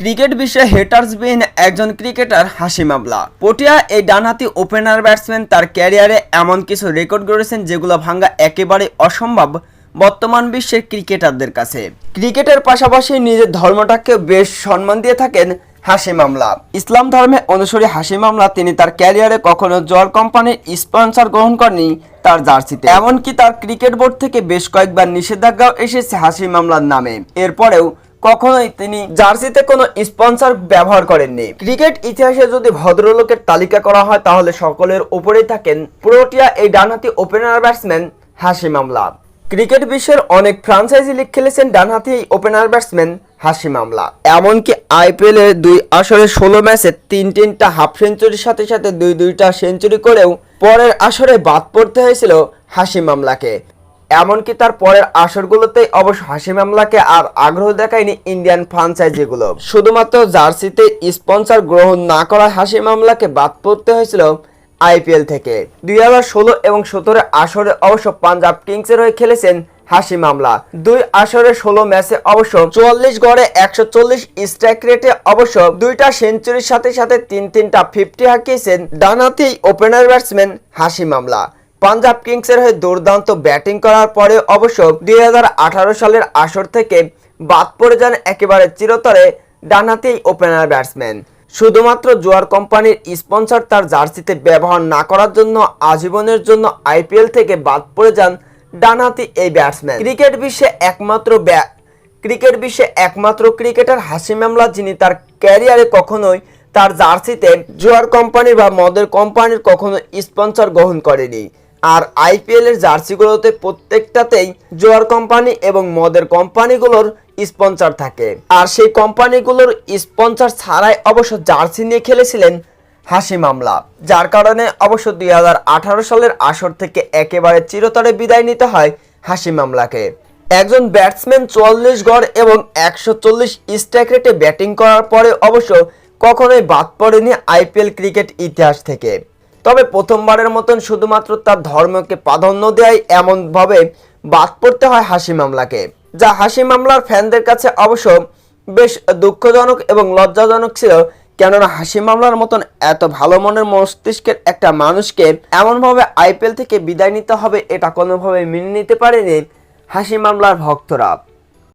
Cricket বিশ্বে haters বিহীন একজন ক্রিকেটার হাসি মামলা। পটিয়া এই ডানহাতি ওপেনার ব্যাটসম্যান তার ক্যারিয়ারে এমন কিছু রেকর্ড গড়েছেন যেগুলো ভাঙ্গা একেবারে অসম্ভব বর্তমান বিশ্বের ক্রিকেটারদের কাছে। ক্রিকেটের পাশাপাশি নিজের ধর্মটাকে বেশ সম্মান দিয়ে থাকেন হাসি মামলা। ইসলাম ধর্মে অনুসারী হাসি মামলা তিনি তার ক্যারিয়ারে কখনো জল কোম্পানির স্পন্সর গ্রহণ করেনি তার জার্সিতে। এমনকি তার ক্রিকেট বোর্ড থেকে বেশ কয়েকবার নিষেধাজ্ঞাও এসেছে হাসি মামলার নামে। এরপরেও কখনোই তিনি জার্সিতে কোনো স্পন্সর ব্যবহার করেননি। ক্রিকেট ইতিহাসে যদি ভদ্রলোকের তালিকা করা হয়, তাহলে সকলের উপরেই থাকেন প্রোটিয়া এই ডানহাতি ওপেনার ব্যাটসম্যান হাসি মামলা ক্রিকেট বিশ্বের অনেক ফ্রাঞ্চাইজি লিগ খেলেছেন ডানহাতি এই ওপেনার ব্যাটসম্যান হাসি মামলা এমনকি আইপিএল দুই আসরে ষোলো ম্যাচে তিন তিনটা হাফ সেঞ্চুরির সাথে সাথে দুই দুইটা সেঞ্চুরি করেও পরের আসরে বাদ পড়তে হয়েছিল হাসি মামলাকে এমনকি তার পরের আসরগুলোতে অবশ্য হাসি মামলাকে আর আগ্রহ দেখায়নি ইন্ডিয়ান ফ্রাঞ্চাইজিগুলো। শুধুমাত্র জার্সিতে স্পন্সর গ্রহণ না করা হাসি মামলাকে বাদ পড়তে হয়েছিল আইপিএল থেকে। দুই হাজার ষোলো এবং সতেরো আসরে অবশ্য পাঞ্জাব কিংসের হয়ে খেলেছেন হাসি মামলা। দুই আসরে ষোলো ম্যাচে অবশ্য চুয়াল্লিশ গড়ে একশো চল্লিশ স্ট্রাইক রেটে অবশ্য দুইটা সেঞ্চুরির সাথে সাথে তিন তিনটা ফিফটি হাঁকিয়েছেন ডানাতি ওপেনার ব্যাটসম্যান হাসি মামলা। পাঞ্জাব কিংসের হয়ে দুর্দান্ত ব্যাটিং করার পরে অবশ্য দুই হাজার আঠারো সালের আসর থেকে বাদ পড়ে যান একেবারে চিরতরে ডানহাতি ওপেনার ব্যাটসম্যান। শুধুমাত্র জোয়ার কোম্পানির স্পন্সর তার জার্সিতে ব্যবহার না করার জন্য আজীবনের জন্য আইপিএল থেকে বাদ পড়ে যান ডানহাতি এই ব্যাটসম্যান। ক্রিকেট বিশ্বে একমাত্র ক্রিকেট বিশ্বে একমাত্র ক্রিকেটার হাসি মামলা যিনি তার ক্যারিয়ারে কখনোই তার জার্সিতে জোয়ার কোম্পানি বা মদের কোম্পানির কখনো স্পন্সর গ্রহণ করেনি। আর আইপিএল এর জার্সিগুলোতে প্রত্যেকটাতেই জোয়ার কোম্পানি এবং মদের কোম্পানিগুলোর স্পন্সর থাকে। আর সেই কোম্পানিগুলোর স্পন্সর ছাড়াই অবশ্য জার্সি নিয়ে খেলেছিলেন হাসি মামলা, যার কারণে অবশ্য দুই হাজার আঠারো সালের আসর থেকে একেবারে চিরতরে বিদায় নিতে হয় হাসি মামলাকে। একজন ব্যাটসম্যান চুয়াল্লিশ গড় এবং একশো চল্লিশ স্ট্রাইক রেটে ব্যাটিং করার পরে অবশ্য কখনোই বাদ পড়েনি আইপিএল ক্রিকেট ইতিহাস থেকে। তবে প্রথমবারের মতন শুধুমাত্র তার ধর্মকে প্রাধান্য দেয় এমনভাবে বাদ পড়তে হয় হাসি মামলাকে, যা হাসি মামলার ফ্যানদের কাছে অবশ্য বেশ দুঃখজনক এবং লজ্জাজনক ছিল, কেননা হাসি মামলার মতন এত ভালো মনের মস্তিষ্কের একটা মানুষকে এমনভাবে আইপিএল থেকে বিদায় নিতে হবে এটা কোনোভাবে মেনে নিতে পারেনি হাসি মামলার ভক্তরা।